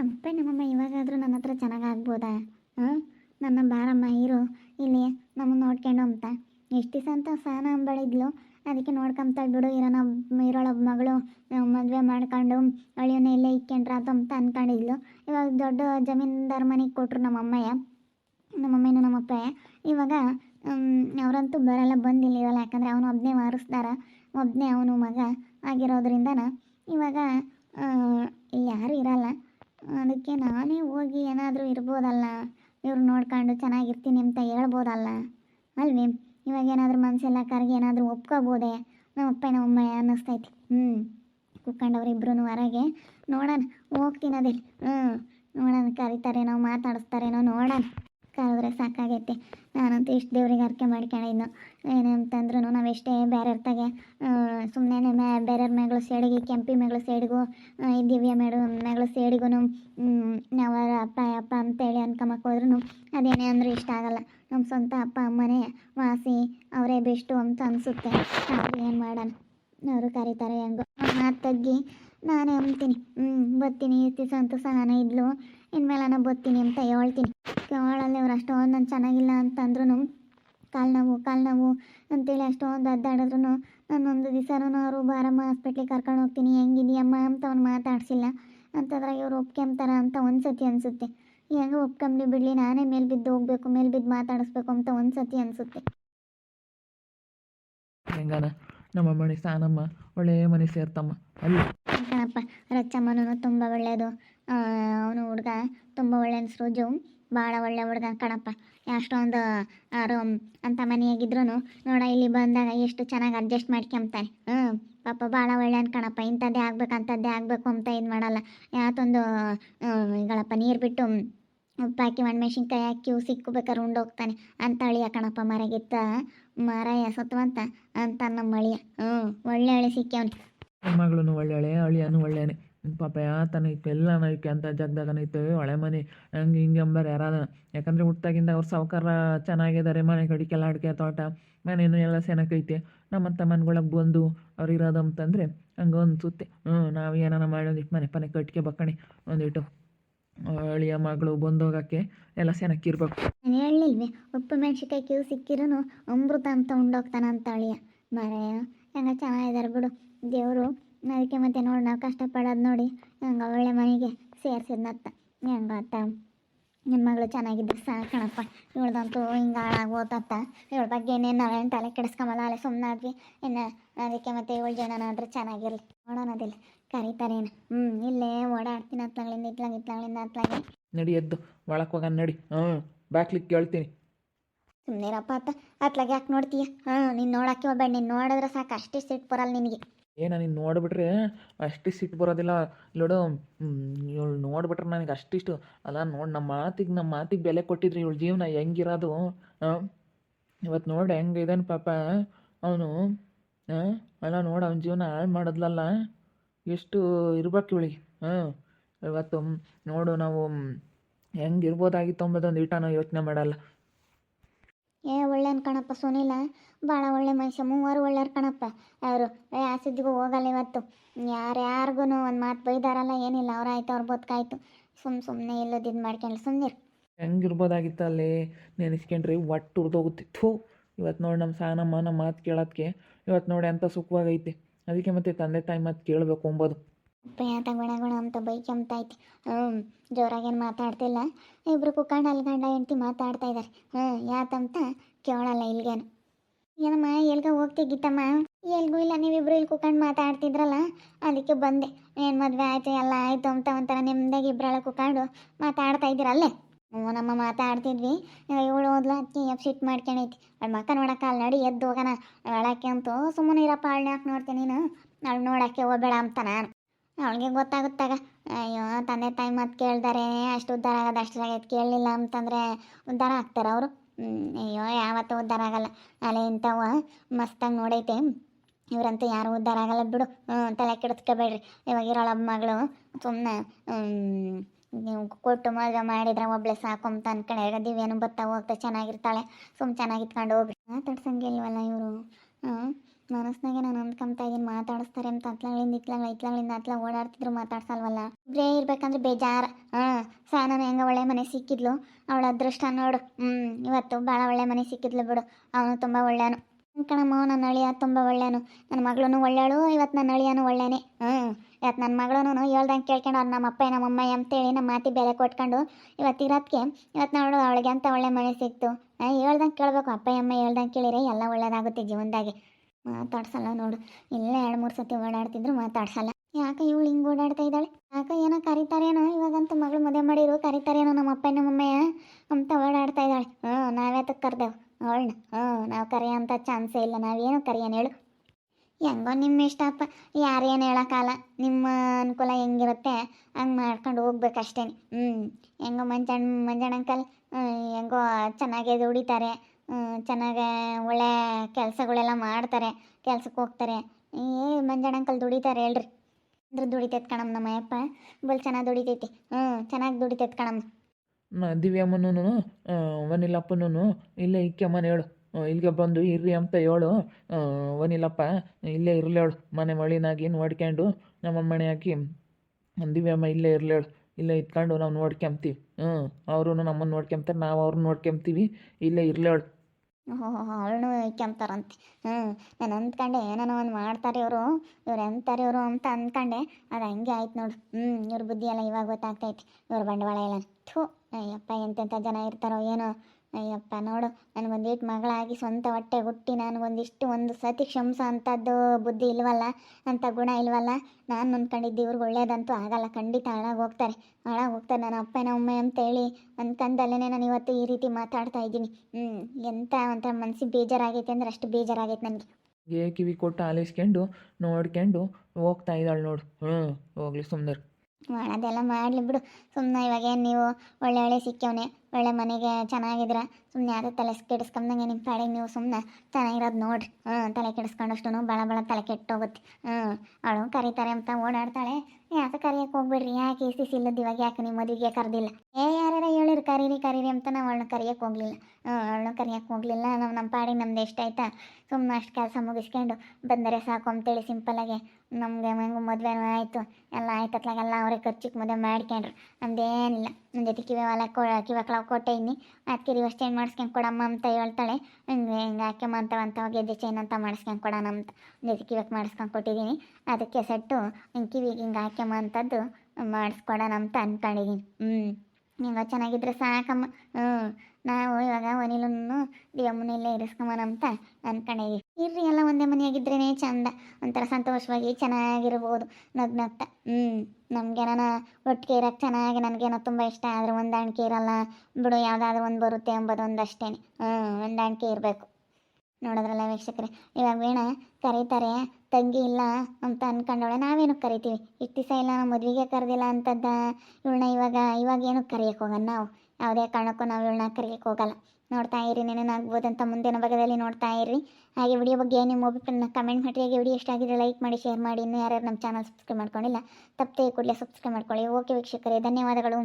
ನಮ್ಮಪ್ಪ ನಮ್ಮಮ್ಮ ಇವಾಗಾದರೂ ನನ್ನ ಹತ್ರ ಚೆನ್ನಾಗಿ ಆಗ್ಬೋದಾ? ಹಾಂ ನನ್ನ ಬಾರಮ್ಮ, ಇರು. ಇಲ್ಲಿ ನಮ್ಮನ್ನು ನೋಡ್ಕೊಂಡು ಅಂತ. ಎಷ್ಟು ದಿವಸ ಅಂತ ಸಹನ ಅಂಬಳಿದ್ಲು. ಅದಕ್ಕೆ ನೋಡ್ಕೊಂತಾಳೆ ಬಿಡು ಇರೋಣ ಇರೋಳೊಬ್ಬ ಮಗಳು ಮದುವೆ ಮಾಡ್ಕೊಂಡು ಅಳಿಯನ್ನ ಇಲ್ಲೇ ಇಕ್ಕೊಂಡ್ರ ಅಂತ ಅಂದ್ಕೊಂಡಿದ್ಲು ಇವಾಗ ದೊಡ್ಡ ಜಮೀನ್ದಾರ ಮನೆಗೆ ಕೊಟ್ಟರು ನಮ್ಮ ನಮ್ಮಮ್ಮನೂ ನಮ್ಮಪ್ಪ ಇವಾಗ ಅವರಂತೂ ಬರಲ್ಲ, ಬಂದಿಲ್ಲ ಇರಲ್ಲ. ಯಾಕಂದರೆ ಅವನು ಒಬ್ಬನೇ ಮಾರಿಸ್ತಾರ ಒಬ್ಬನೇ ಅವನು ಮಗ ಆಗಿರೋದ್ರಿಂದನ ಇವಾಗ ಯಾರೂ ಇರಲ್ಲ. ಅದಕ್ಕೆ ನಾನೇ ಹೋಗಿ ಏನಾದರೂ ಇರ್ಬೋದಲ್ಲ. ಇವ್ರು ನೋಡ್ಕೊಂಡು ಚೆನ್ನಾಗಿರ್ತೀನಿ ಅಂತ ಹೇಳ್ಬೋದಲ್ಲ. ಅಲ್ವೇ? ಇವಾಗ ಏನಾದರೂ ಮನಸ್ಸೆಲ್ಲ ಕರಗಿ ಏನಾದರೂ ಒಪ್ಕೋಬೋದೆ? ನಮ್ಮಪ್ಪ, ನಮ್ಮಮ್ಮ ಅನ್ನಿಸ್ತೈತಿ. ಹ್ಞೂ ಕುತ್ಕೊಂಡವ್ರು ಇಬ್ಬರೂ ಹೊರಗೆ, ನೋಡೋಣ ಹೋಗ್ತೀನದೇ ಹ್ಞೂ ನೋಡೋಣ, ಕರೀತಾರೇನೋ, ಮಾತಾಡಿಸ್ತಾರೇನೋ, ನೋಡೋಣ. ಕರೆದ್ರೆ ಸಾಕಾಗೈತೆ. ನಾನಂತೂ ಇಷ್ಟು ದೇವ್ರಿಗೆ ಅರ್ಕೆ ಮಾಡ್ಕೊಂಡಿದ್ನು ಏನಂತಂದ್ರೂ ನಾವು ಎಷ್ಟೇ ಬೇರೆ ಇರ್ತಾಗೆ ಸುಮ್ಮನೆ ಮೇ ಬೇರೆಯವ್ರ ಮೇಗಳು ಸೇಡಿಗೆ, ಕೆಂಪಿ ಮೇಗಳು ಸೈಡಿಗೂ ದಿವ್ಯ ಮೇಡು ಮೇಗಳು ಸೇಡಿಗೂ ನಾವು ಅಪ್ಪ ಅಪ್ಪ ಅಂತೇಳಿ ಅನ್ಕೊಂಬಕ್ಕೆ ಹೋದ್ರೂ ಅದೇನೇ ಅಂದರೂ ಇಷ್ಟ ಆಗಲ್ಲ. ನಮ್ಮ ಸ್ವಂತ ಅಪ್ಪ, ಅಮ್ಮನೇ ವಾಸಿ, ಅವರೇ ಬೆಸ್ಟು ಅಂತ ಅನಿಸುತ್ತೆ. ಏನು ಮಾಡೋಣ? ಅವರು ಕರೀತಾರೆ ಹೆಂಗೋ. ಮಾತು ತಗ್ಗಿ, ನಾನೇ ಅಂತೀನಿ ಹ್ಞೂ ಬರ್ತೀನಿ ಇಷ್ಟು ಸಂತೋಷ ಅಂತೂ ಇದ್ಲು. ಇನ್ಮೇಲೆ ನಾನು ಬರ್ತೀನಿ ಅಂತ ಹೇಳ್ತೀನಿ. ಕೇಳಲ್ಲ ಅವ್ರು ಅಷ್ಟೊಂದು ನಾನು ಚೆನ್ನಾಗಿಲ್ಲ ಅಂತಂದ್ರೂ ಕಾಲು ನೋವು ಕಾಲು ನೋವು ಅಂತೇಳಿ ಅಷ್ಟೊಂದು ಅದ್ದಾಡಿದ್ರು ನಾನೊಂದು ದಿವಸನೂ ಅವರು ಬಾರಮ್ಮ ಹಾಸ್ಪಿಟ್ಲಿಗೆ ಕರ್ಕೊಂಡು ಹೋಗ್ತೀನಿ ಹೆಂಗಿದೆಯಮ್ಮ ಅಂತ ಅವ್ನು ಮಾತಾಡಿಸಿಲ್ಲ. ಅಂತಂದ್ರೆ ಇವ್ರು ಒಪ್ಕೊಂತಾರ ಅಂತ ಒಂದು ಸತಿ ಅನಿಸುತ್ತೆ. ಹೆಂಗೆ ಒಪ್ಕೊಂಬಿ ಬಿಡಲಿ ನಾನೇ ಮೇಲೆ ಬಿದ್ದು ಹೋಗ್ಬೇಕು ಮೇಲೆ ಬಿದ್ದು ಮಾತಾಡಿಸ್ಬೇಕು ಅಂತ ಒಂದು ಸತಿ ಅನಿಸುತ್ತೆ. ಹೆಂಗಾನ? ನಮ್ಮ ಮನೆ ಸಾನಮ್ಮ ಒಳ್ಳೆ ಮನೆ ಸೇರ್ತಮ್ಮ. ಅಲ್ಲಿ ಕಣಪ್ಪ ರಚ್ಚಮ್ಮನೂ ತುಂಬ ಒಳ್ಳೆಯದು ಅವನು ಹುಡುಗ ತುಂಬ ಒಳ್ಳೆ ಅನ್ಸ್ರು ಜೋ ಭಾಳ ಒಳ್ಳೆ ಹುಡುಗ ಕಣಪ್ಪ. ಎಷ್ಟೊಂದು ರೂಮ್ ಅಂತ ಮನೆಯಾಗಿದ್ರು ನೋಡ ಇಲ್ಲಿ ಬಂದಾಗ ಎಷ್ಟು ಚೆನ್ನಾಗಿ ಅಡ್ಜಸ್ಟ್ ಮಾಡ್ಕೊಂಬ್ತಾನೆ ಹ್ಞೂ ಪಾಪ ಭಾಳ ಒಳ್ಳೆ ಕಣಪ್ಪ. ಇಂಥದ್ದೇ ಆಗ್ಬೇಕು, ಅಂಥದ್ದೇ ಆಗಬೇಕು ಅಂತ ಇದು ಮಾಡಲ್ಲ. ಯಾತೊಂದು ಈಗಳಪ್ಪ ನೀರು ಬಿಟ್ಟು ಉಪ್ಪಾಕಿ ಒಣಮೆಣ್ಸಿನ್ಕಾಯಿ ಹಾಕಿ ಸಿಕ್ಕಬೇಕಾದ್ರೆ ಉಂಡೋಗ್ತಾನೆ. ಅಂತ ಅಳಿಯ ಕಣಪ್ಪ ಮರಗಿತ್ತ ಮರ ಸತ್ವಂತ ಅಂತ ನಮ್ಮ ಅಳಿಯ. ಹ್ಞೂ ಒಳ್ಳೆ ಅಳಿ ಸಿಕ್ಕವನು ಮಗಳು ಅಳಿಯ, ಅಳಿಯನು ಒಳ್ಳೆನೆ. ಪಾಪ ಯಾತನ ಐತೆ ಎಲ್ಲನ ಐತೆ ಅಂತ ಜಾಗದಾಗನ ಐತೆ ಹೊಳೆ ಮನೆ ಹಂಗೆ ಹಿಂಗೆ ಅಂಬಾರ ಯಾರಾದ ಯಾಕಂದರೆ ಹುಟ್ಟಾಗಿಂದ ಅವ್ರ ಸಾವುಕಾರ ಚೆನ್ನಾಗಿದ್ದಾರೆ ಮನೆ ಕಡಿಕೆಲ್ಲ ಅಡಿಕೆ ತೋಟ ಮನೇನು ಎಲ್ಲ ಸೆನಕೈತೆ ನಮ್ಮಂಥ ಮನೆಗಳಿಗೆ ಬಂದು ಅವ್ರು ಇರೋದಂತಂದರೆ ಹಂಗೆ ಅನ್ಸುತ್ತೆ. ಹ್ಞೂ, ನಾವು ಏನಾನ ಮಾಡಿ ಒಂದಿಟ್ಟು ಮನೆ ಪನೆ ಕಟ್ಕೆ ಬಕ್ಕಣೆ ಒಂದಿಟ್ಟು ಅಳಿಯ ಮಗಳು ಬಂದೋಗಕ್ಕೆ ಎಲ್ಲ ನಾನು ಹೇಳಿಲ್ವೇ ಉಪ್ಪು ಮೆಣಸಿಕಾಯಿ ಕ್ಯೂ ಸಿಕ್ಕಿರೂ ಅಮೃತ ಅಂತ ಉಂಡೋಗ್ತಾನಂತ ಅಳಿಯ. ಮಾರಾಯ, ಹೆಂಗ ಚೆನ್ನಾಗಿದ್ದಾರೆ ಬಿಡು. ದೇವರು ಅದಕ್ಕೆ ಮತ್ತೆ ನೋಡಿ ನಾವು ಕಷ್ಟಪಡೋದು ನೋಡಿ ಹಂಗೆ ಒಳ್ಳೆ ಮನೆಗೆ ಸೇರ್ಸಿದ್ನತ್ತ ಹೆಂಗತ್ತ ನಿಮ್ಮ ಮಗಳು ಚೆನ್ನಾಗಿದ್ದರೆ ಸಾಕಣಪ್ಪ ಇವಳ್ದಂತೂ ಹಿಂಗೆ ಹಾಳಾಗೋತತ್ತ ಇವಳ ಬಗ್ಗೆ ಏನೇನು ನಾವೇನು ತಲೆ ಕೆಡಿಸ್ಕೊಂಬಲ್ಲ ಅಲ್ಲೇ ಸುಮ್ಮನಾದ್ವಿ ಇನ್ನು ಅದಕ್ಕೆ ಮತ್ತೆ ಏಳು ಜನನಾದ್ರೂ ಚೆನ್ನಾಗಿರಲಿ. ನೋಡೋಣದಿಲ್ಲ ಕರೀತಾರೇನು ಹ್ಞೂ ಇಲ್ಲೇ ಓಡಾಡ್ತೀನಿ ಹತ್ಲಾಗ್ಲಿಂದ ಇತ್ಲಾಗ ಇತ್ಲಾಗಳಿಂದ ಹತ್ಲಾಗೆ ನಡಿ ಎದ್ದು ಒಳಕ್ಕೆ ಹೋಗೋಣ ನಡಿ. ಹ್ಞೂ ಬ್ಯಾಕ್ಲಿಕ್ಕೆ ಕೇಳ್ತೀನಿ. ಸುಮ್ಮನಿರಪ್ಪ ಅತ್ತ. ಅತ್ಲಾಗ ಯಾಕೆ ನೋಡ್ತೀಯ? ಹಾಂ ನೀನು ನೋಡೋಕ್ಕೆ ಹೋಗ್ಬೇಡ. ನೀನು ನೋಡಿದ್ರೆ ಸಾಕು. ಅಷ್ಟೇ ಸಿಟ್ಟು ಬರಲ್ಲ ನಿನಗೆ. ಏನ ನೀನು ನೋಡಿಬಿಟ್ರೆ ಅಷ್ಟು ಸಿಟ್ಟು ಬರೋದಿಲ್ಲ. ಇಲ್ಲೋಡು ಇವಳು ನೋಡಿಬಿಟ್ರೆ ನನಗೆ ಅಷ್ಟಿಷ್ಟು. ಅಲ್ಲ, ನೋಡಿ ನಮ್ಮ ಮಾತಿಗೆ ನಮ್ಮ ಮಾತಿಗೆ ಬೆಲೆ ಕೊಟ್ಟಿದ್ರಿ ಇವಳು ಜೀವನ ಹೆಂಗಿರೋದು? ಇವತ್ತು ನೋಡಿ ಹೆಂಗೆ ಇದಾನೆ ಪಾಪ. ಅವನು ಅಲ್ಲ, ನೋಡಿ, ಅವನ ಜೀವನ ಹಾಳು ಮಾಡೋದ್ಲಲ್ಲ. ಎಷ್ಟು ಇರ್ಬೇಕು ಇವಳಿಗೆ ಹಾಂ ಇವತ್ತು ನೋಡು, ನಾವು ಹೆಂಗೆ ಇರ್ಬೋದಾಗಿತ್ತು ಅಂಬೋದೊಂದು ನಾವು ಯೋಚನೆ ಮಾಡಲ್ಲ. ಏ ಒಳ್ಳೆ ಕಣಪ್ಪ ಸುನಿಲ. ಭಾಳ ಒಳ್ಳೆ ಮನುಷ್ಯ, ಮೂವರು ಒಳ್ಳೆಯವ್ರು ಕಣಪ್ಪ. ಅವರು ಆಸಿದ್ದಿಗೂ ಹೋಗಲ್ಲ ಇವತ್ತು. ಯಾರ್ಯಾರಿಗೂ ಒಂದು ಮಾತು ಬೈದಾರಲ್ಲ, ಏನಿಲ್ಲ ಅವ್ರಾಯ್ತು ಅವ್ರ ಬದುಕಾಯ್ತು. ಸುಮ್ ಸುಮ್ಮನೆ ಇಲ್ಲದ ಇದು ಮಾಡ್ಕೊಂಡು ಸುಮ್ಮನಿರು ಹೆಂಗಿರ್ಬೋದಾಗಿತ್ತು ಅಲ್ಲಿ ನೆನೆಸ್ಕೊಂಡ್ರಿ, ಒಟ್ಟು ಉರ್ದೋಗುತ್ತಿತ್ತು ಇವತ್ತು ನೋಡಿ ನಮ್ಮ ಸಾನಮ್ಮ ನಮ್ಮ ಮಾತು ಕೇಳೋದಕ್ಕೆ ಇವತ್ತು ನೋಡಿ ಅಂತ ಸುಖವಾಗೈತಿ. ಅದಕ್ಕೆ ಮತ್ತೆ ತಂದೆ ತಾಯಿ ಮಾತು ಕೇಳಬೇಕು ಅಂಬೋದು. ಪ್ರಿಯಾಂತ ಗುಣ ಗುಣ ಅಂತ ಐತಿ. ಹ್ಞೂ ಜೋರಾಗೇನು ಮಾತಾಡ್ತಿಲ್ಲ. ಇಬ್ರು ಕುಕ್ಕಂಡು ಅಲ್ಲಿ ಗಂಡ ಹೆಂಡ್ತಿ ಮಾತಾಡ್ತಾ ಇದ್ದಾರೆ ಹ್ಞೂ ಯಾತಂತ ಕೇಳಲ್ಲ ಇಲ್ಗೇನು. ಏನಮ್ಮ, ಎಲ್ಗ ಹೋಗ್ತಿ ಗೀತಮ್ಮ? ಎಲ್ಗೂ ಇಲ್ಲ, ನೀವಿಬ್ರು ಇಲ್ಲಿ ಕುಕ್ಕಂಡು ಮಾತಾಡ್ತಿದ್ರಲ್ಲ? ಅದಕ್ಕೆ ಬಂದೆ. ಏನು ಮದುವೆ ಆಯ್ತು, ಎಲ್ಲ ಆಯ್ತು ಅಂತ ಒಂಥರ ನೆಮ್ಮದಿಯಾಗಿ ಇಬ್ಬರಲ್ಲ ಕುಕ್ಕಂಡು ಮಾತಾಡ್ತಾ ಇದ್ದೀರಲ್ಲೇ ಹ್ಞೂ ನಮ್ಮ ಮಾತಾಡ್ತಿದ್ವಿ. ಇವಳು ಓದ್ಲ ಅದಕ್ಕೆ ಎಫ್ ಸಿಟ್ ಮಾಡ್ಕೊಂಡೈತಿ ಅವಳ ಮಕ್ಕ ನೋಡಕ್ಕೆ ಅಲ್ಲಿ ನಡಿ, ಎದ್ದು ಹೋಗೋಣ. ಅಳಕ್ಕೆ ಅಂತೂ ಸುಮ್ಮನೆ ಇರಪ್ಪ ಅಳ್ನ ನೋಡ್ತೀನಿ ನೀನು. ಅವಳು ನೋಡೋಕ್ಕೆ ಹೋಗ್ಬೇಡ ಅಂತ ನಾನು. ಅವಳಿಗೆ ಗೊತ್ತಾಗುತ್ತಾಗ, ಅಯ್ಯೋ, ತಂದೆ ತಾಯಿ ಮತ್ತೆ ಕೇಳ್ದಾರೆ, ಅಷ್ಟು ಉದ್ಧಾರ ಆಗೋದು ಅಷ್ಟಾಗೈತೆ ಕೇಳಲಿಲ್ಲ ಅಂತಂದರೆ ಉದ್ಧಾರ ಆಗ್ತಾರೆ ಅವರು? ಅಯ್ಯೋ, ಯಾವತ್ತೂ ಉದ್ಧಾರ ಆಗಲ್ಲ. ಅಲ್ಲೇ ಇಂಥವ ಮಸ್ತಾಗಿ ನೋಡೈತೆ. ಇವರಂತೂ ಯಾರು ಉದ್ಧಾರ ಆಗಲ್ಲ ಬಿಡು. ತಲೆ ಕೆಡಿಸ್ಕೋಬೇಡ್ರಿ. ಇವಾಗ ಇರೋಳ ಮಗಳು ಸುಮ್ಮನೆ ನೀವು ಕೊಟ್ಟು ಮಗ ಮಾಡಿದ್ರೆ ಒಬ್ಳೆ ಸಾಕು ಅಂತ ಅನ್ಕೊಂಡೆ ದಿವ್ಯಾನು ಬತ್ತಾ ಹೋಗ್ತಾ ಚೆನ್ನಾಗಿರ್ತಾಳೆ. ಸುಮ್ಮನೆ ಚೆನ್ನಾಗಿ ಇಟ್ಕೊಂಡು ಹೋಗ್ರಿ ಮಾತಾಡ್ಸಂಗಿಲ್ವಲ್ಲ ಇವರು? ಹ್ಞೂ ಮನಸ್ನಾಗೆ ನಾನು ಅಂದ್ಕೊಂತ ಇದೀನಿ, ಮಾತಾಡಿಸ್ತಾರೆ ಅಂತ ಅತ್ಲಗಳಿಂದ ಇತ್ಲಗಳ ಇತ್ಲಗಳಿಂದ ಅತ್ಲ ಓಡಾಡ್ತಿದ್ರು, ಮಾತಾಡ್ಸಲ್ವಲ್ಲ? ಇಬ್ಬರೇ ಇರ್ಬೇಕಂದ್ರೆ ಬೇಜಾರ. ಹಾಂ, ಸಾನನ ಹೆಂಗ ಒಳ್ಳೆ ಮನೆ ಸಿಕ್ಕಿದ್ಲು? ಅವಳ ಅದೃಷ್ಟ ನೋಡು. ಹ್ಞೂ ಇವತ್ತು ಭಾಳ ಒಳ್ಳೆ ಮನೆ ಸಿಕ್ಕಿದ್ಲು ಬಿಡು. ಅವನು ತುಂಬ ಒಳ್ಳೆಯನು ಕಣಮ್ಮ ನನ್ನ ಅಳಿಯ ತುಂಬ ಒಳ್ಳೆಯನು ನನ್ನ ಮಗಳೂ ಒಳ್ಳೆಯಳು ಇವತ್ತು ನನ್ನ ಅಳಿಯನು ಒಳ್ಳೆಯನೇ ಹ್ಞೂ ಇವತ್ತು ನನ್ನ ಮಗಳೂ ಹೇಳ್ದಂಗೆ ಕೇಳ್ಕೊಂಡು ಅವ್ರು ನಮ್ಮ ಅಪ್ಪ ನಮ್ಮ ಅಮ್ಮ ಅಂತೇಳಿ ನಮ್ಮ ಮಾತಿ ಬೆಲೆ ಕೊಟ್ಕೊಂಡು ಇವತ್ತು ಇರೋದಕ್ಕೆ ಇವತ್ತು ನೋಡು ಅವಳಿಗೆ ಅಂತ ಒಳ್ಳೆ ಮನೆ ಸಿಕ್ತು. ಹೇಳ್ದಂಗೆ ಕೇಳಬೇಕು. ಅಪ್ಪ, ಅಮ್ಮ ಹೇಳ್ದಂಗೆ ಕೇಳಿರಿ ಎಲ್ಲ ಒಳ್ಳೇದಾಗುತ್ತೆ ಜೀವನದಾಗೆ. ಮಾತಾಡ್ಸಲ್ಲ ನೋಡು. ಇಲ್ಲೇ ಎರಡು ಮೂರು ಸತಿ ಓಡಾಡ್ತಿದ್ರು ಮಾತಾಡ್ಸಲ್ಲ. ಯಾಕೆ ಇವಳು ಹಿಂಗೆ ಓಡಾಡ್ತಾ ಇದ್ದಾಳೆ? ಯಾಕೆ ಏನೋ ಕರಿತಾರೇನೋ? ಇವಾಗಂತೂ ಮಗಳು ಮದುವೆ ಮಾಡಿರು ಕರಿತಾರೇನೋ ನಮ್ಮ ಅಪ್ಪ ನಮ್ಮ ಅಮ್ಮಯ್ಯ? ಅಂತ ಓಡಾಡ್ತಾ ಇದ್ದಾಳೆ. ಹ್ಞೂ ನಾವ್ಯಾತಕ್ಕೆ ಕರ್ದೇವು? ಅವಳನ್ನ. ಹ್ಞೂ ನಾವು ಕರೆಯೋಂಥ ಚಾನ್ಸೇ ಇಲ್ಲ. ನಾವೇನು ಕರೆಯೋಣ ಹೇಳು? ಹೆಂಗೋ ನಿಮ್ಮ ಇಷ್ಟಪ್ಪ ಯಾರೇನು ಹೇಳೋಕ್ಕಲ್ಲ ನಿಮ್ಮ ಅನುಕೂಲ ಹೆಂಗಿರುತ್ತೆ? ಹಂಗೆ ಮಾಡ್ಕೊಂಡು ಹೋಗ್ಬೇಕಷ್ಟೇ ಹ್ಞೂ ಹೆಂಗೋ ಮಂಜಣ್ಣ ಮಂಜಣ್ಣ ಅಂಕಲ್ ಹೆಂಗೋ ಚೆನ್ನಾಗೇ ದುಡಿತಾರೆ ಚೆನ್ನಾಗೆ ಒಳ್ಳೆ ಕೆಲಸಗಳೆಲ್ಲ ಮಾಡ್ತಾರೆ ಕೆಲ್ಸಕ್ಕೆ ಹೋಗ್ತಾರೆ. ಏ ಮಂಜಣ್ಣ ಅಂಕಲ್ ದುಡಿತಾರೆ ಹೇಳ್ರಿ. ಅಂದ್ರೆ ದುಡಿತೈತೆ ಕಣಮ್ಮ ನಮ್ಮ ಅಯ್ಯಪ್ಪ. ಬಲ್ ಚೆನ್ನಾಗಿ ದುಡಿತೈತಿ. ಹ್ಞೂ ಚೆನ್ನಾಗಿ ದುಡಿತೈತೆ ಕಣಮ್ಮ. ದಿವ್ಯಮ್ಮನೂ ವನಿಲಪ್ಪನೂ ಇಲ್ಲೇ ಇಕ್ಕಮ್ಮನ ಹೇಳು. ಆ, ಇಲ್ಲಿಗೆ ಬಂದು ಇರ್ರಿ ಅಂತ ಹೇಳು. ವನಿಲಪ್ಪ ಇಲ್ಲೇ ಇರಲಿ ಹೇಳು. ಮನೆ ಮಳಿನಾಗಿ ನೋಡ್ಕೊಂಡು ನಮ್ಮ ಮನೆ ಹಾಕಿ ದಿವ್ಯಮ್ಮ ಇಲ್ಲೇ ಇರಲಿ ಹೇಳು. ಇಲ್ಲೇ ಇಟ್ಕೊಂಡು ನಾವು ನೋಡ್ಕೊಂತೀವಿ ಹ್ಞೂ ಅವರು ನಮ್ಮನ್ನು ನೋಡ್ಕೊಂತಾರೆ ನಾವು ಅವ್ರನ್ನ ನೋಡ್ಕೊಂತೀವಿ ಇಲ್ಲೇ ಇರಲಿ ಹೇಳು. ಓಹೋ ಅವಳನ್ನು ಇಕ್ಕೊಂತಾರಂತೆ ಹ್ಞೂ ನಾನು ಅಂದ್ಕೊಂಡೆ, ಏನೇನೋ ಒಂದು ಮಾಡ್ತಾರೆ ಇವರು, ಇವ್ರು ಎಂತಾರೆ ಇವರು ಅಂತ ಅಂದ್ಕೊಂಡೆ, ಅದು ಹಂಗೆ ಆಯ್ತು ನೋಡು. ಹ್ಞೂ ಇವ್ರ ಬುದ್ಧಿ ಎಲ್ಲ ಇವಾಗ ಗೊತ್ತಾಗ್ತೈತಿ. ಇವ್ರ ಬಂಡವಾಳ ಎಲ್ಲ, ಥೂ, ಅಯ್ಯಪ್ಪ ಎಂತೆಂಥ ಜನ ಇರ್ತಾರೋ ಏನೋ. ಅಯ್ಯಪ್ಪ ನೋಡು ನನಗೊಂದಿಟ್ಟು ಮಗಳಾಗಿ ಸ್ವಂತ ಹೊಟ್ಟೆ ಹುಟ್ಟಿ ನನಗೊಂದಿಷ್ಟು ಒಂದು ಸತಿ ಕ್ಷಮಿಸೋ ಅಂಥದ್ದು ಬುದ್ಧಿ ಇಲ್ವಲ್ಲ? ಅಂಥ ಗುಣ ಇಲ್ವಲ್ಲ? ನಾನು ಅಂದ್ಕೊಂಡಿದ್ದು ಇವ್ರಿಗೆ ಒಳ್ಳೇದಂತೂ ಆಗಲ್ಲ, ಖಂಡಿತ ಹಾಳಾಗಿ ಹೋಗ್ತಾರೆ. ಹಾಳಾಗಿ ಹೋಗ್ತಾರೆ ನನ್ನ ಅಪ್ಪ ನಮ್ಮ ಅಮ್ಮ ಅಂತೇಳಿ ಅಂದ್ಕಂದಲ್ಲೇ ನಾನು ಇವತ್ತು ಈ ರೀತಿ ಮಾತಾಡ್ತಾ ಇದ್ದೀನಿ. ಹ್ಞೂ ಎಂಥ ಒಂಥರ ಮನ್ಸಿಗೆ ಬೇಜಾರಾಗೈತೆ ಅಂದ್ರೆ ಅಷ್ಟು ಬೇಜಾರಾಗೈತೆ ನನಗೆ. ಏ ಕಿವಿ ಕೊಟ್ಟು ಆಲಿಸ್ಕೊಂಡು ನೋಡ್ಕೊಂಡು ಹೋಗ್ತಾ ಇದ್ದಾಳೆ ನೋಡು. ಹ್ಞೂ ಹೋಗ್ಲಿ ಸುಮ್ಮನೆ ಮಾಡೋದೆಲ್ಲ ಮಾಡಲಿ ಬಿಡು. ಸುಮ್ಮನೆ ಇವಾಗ ನೀವು ಒಳ್ಳೆ ಒಳ್ಳೆ ಸಿಕ್ಕವನೆ ಒಳ್ಳೆ ಮನೆಗೆ ಚೆನ್ನಾಗಿದ್ರ ಸುಮ್ಮನೆ ಯಾರು ತಲೆ ಕೆಡಿಸ್ಕೊಂಡಂಗೆ ನಿಮ್ಮ ಪಾಡಿಗೆ ನೀವು ಸುಮ್ಮನೆ ಚೆನ್ನಾಗಿರೋದು ನೋಡ್ರಿ. ಹ್ಞೂ ತಲೆ ಕೆಡಿಸ್ಕೊಂಡಷ್ಟು ಭಾಳ ಭಾಳ ತಲೆ ಕೆಟ್ಟೋಗುತ್ತೆ. ಹ್ಞೂ ಅವಳು ಕರೀತಾರೆ ಅಂತ ಓಡಾಡ್ತಾಳೆ. ಯಾಕೆ ಕರಿಯಕ್ಕೆ ಹೋಗ್ಬೇಡ್ರಿ? ಯಾಕೆ ಈ ಸಿಸಿ ಇಲ್ಲದ ಇವಾಗ? ಯಾಕೆ ನಿಮ್ಮ ಮದುವೆಗೆ ಕರೆದಿಲ್ಲ? ಏ ಯಾರ್ಯಾರ ಹೇಳಿರು, ಕರೀರಿ ಕರೀರಿ ಅಂತ ನಾವು ಅವಳನ್ನ ಕರಿಯಕ್ಕೆ ಹೋಗಲಿಲ್ಲ. ಅವಳನ್ನ ಕರಿಯಕ್ಕೆ ಹೋಗಲಿಲ್ಲ. ನಾವು ನಮ್ಮ ಪಾಡಿ ನಮ್ದು ಎಷ್ಟಾಯ್ತಾ ಸುಮ್ಮನೆ ಅಷ್ಟು ಕೆಲಸ ಮುಗಿಸ್ಕೊಂಡು ಬಂದರೆ ಸಾಕು ಅಂತೇಳಿ ಸಿಂಪಲಾಗಿ ನಮಗೆ ಹೆಂಗೆ ಮದುವೆ ಆಯಿತು. ಎಲ್ಲ ಆಯ್ತತ್ಲಾಗೆಲ್ಲ ಅವರೇ ಖರ್ಚಿಗೆ ಮದುವೆ ಮಾಡ್ಕೊಂಡ್ರು. ನಮ್ದೇನಿಲ್ಲ ನನ್ನ ಜೊತೆ ಕಿವಿ ಹೊಲ ಕೊ ಕಿವಕ್ಲ ಕೊಟ್ಟೆ ಇನ್ನಿ. ಅದಕ್ಕೆ ರಿವರ್ಸ್ ಚೇಂಜ್ ಮಾಡಿಸ್ಕೊಂಡು ಕೊಡಮ್ಮ ಅಂತ ಹೇಳ್ತಾಳೆ. ಹಿಂಗೆ ಹಿಂಗೆ ಹಾಕ್ಯಮ್ಮ ಅಂತ ಅಂತ ಗೆದ್ದೆ ಚೈನ್ ಅಂತ ಮಾಡಿಸ್ಕೊಂಡು ಕೊಡೋಣ ಅಂತ. ಜೊತೆ ಕಿವಕ್ಕೆ ಮಾಡಿಸ್ಕೊಂಡು ಕೊಟ್ಟಿದ್ದೀನಿ. ಅದಕ್ಕೆ ಸೆಟ್ಟು ಹಿಂಗೆ ಕಿವಿಗೆ ಹಿಂಗೆ ಹಾಕ್ಯಮ್ಮ ಅಂತದ್ದು ಮಾಡಿಸ್ಕೊಡೋಣ ಅಂತ ಅಂದ್ಕೊಂಡಿದ್ದೀನಿ ಹ್ಞೂ ಹಿಂಗೆ ಚೆನ್ನಾಗಿದ್ರೆ ಸಾಕಮ್ಮ. ಹ್ಞೂ ನಾವು ಇವಾಗ ಒನಿಲನ್ನು ದಿವಮ್ಮನೆಲ್ಲೇ ಇರಿಸ್ಕೊಂಬನ ಅಂತ ಅನ್ಕೊಂಡೇವಿ ಇರ್ರಿ ಎಲ್ಲ ಒಂದೇ ಮನೆಯಾಗಿದ್ರೇ ಚಂದ. ಒಂಥರ ಸಂತೋಷವಾಗಿ ಚೆನ್ನಾಗಿರ್ಬೋದು ನಗ್ ಹ್ಞೂ ನಮಗೇನ ಒಟ್ಟಿಗೆ ಇರೋಕ್ಕೆ ಚೆನ್ನಾಗಿ ನನಗೇನೋ ತುಂಬ ಇಷ್ಟ ಆದರೆ ಹೊಂದಾಣಿಕೆ ಇರಲ್ಲ, ಬಿಡು ಯಾವುದಾದ್ರೂ ಒಂದು ಬರುತ್ತೆ ಎಂಬುದು ಒಂದಷ್ಟೇ ಹ್ಞೂ ಹೊಂದಾಣಿಕೆ ಇರಬೇಕು. ನೋಡಿದ್ರಲ್ಲ ವೀಕ್ಷಕರೇ, ಇವಾಗ ವೀಣ ಕರೀತಾರೆ ತಂಗಿ ಇಲ್ಲ ಅಂತ ಅನ್ಕೊಂಡವಳೆ ನಾವೇನು ಕರಿತೀವಿ? ಇಷ್ಟು ದಿವಸ ಇಲ್ಲ ನಾವು ಮದುವೆಗೆ ಕರೆದಿಲ್ಲ ಅಂತದ್ದ? ಇವಳನ್ನ ಇವಾಗ ಇವಾಗ ಏನು ಕರೆಯಕ್ಕೆ ಹೋಗಲ್ಲ ನಾವು? ಯಾವುದೇ ಕಾರಣಕ್ಕೂ ನಾವು ಇವಳನ್ನ ಕರಿಯಕ್ಕೆ ಹೋಗಲ್ಲ. ನೋಡ್ತಾ ಇರಿ ನೆನೇನಾಗ್ಬೋದಂತ ಮುಂದಿನ ಭಾಗದಲ್ಲಿ ನೋಡ್ತಾ ಇರಿ. ಹಾಗೆ ವಿಡಿಯೋ ಬಗ್ಗೆ ನಿಮ್ಮ ಅಭಿಪ್ರಾಯನ ಕಮೆಂಟ್ ಮಾಡಿ. ಹಾಗೆ ವಿಡಿಯೋ ಇಷ್ಟ ಆಗಿದ್ರೆ ಲೈಕ್ ಮಾಡಿ, ಶೇರ್ ಮಾಡಿ. ಇನ್ನೂ ಯಾರ್ಯಾರು ನಮ್ಮ ಚಾನಲ್ ಸಬ್ಸ್ಕ್ರೈಬ್ ಮಾಡ್ಕೊಂಡಿಲ್ಲ, ತಪ್ಪದೆ ಕೂಡಲೇ ಸಬ್ಸ್ಕ್ರೈಬ್ ಮಾಡ್ಕೊಳ್ಳಿ. ಓಕೆ ವೀಕ್ಷಕರೇ, ಧನ್ಯವಾದಗಳು.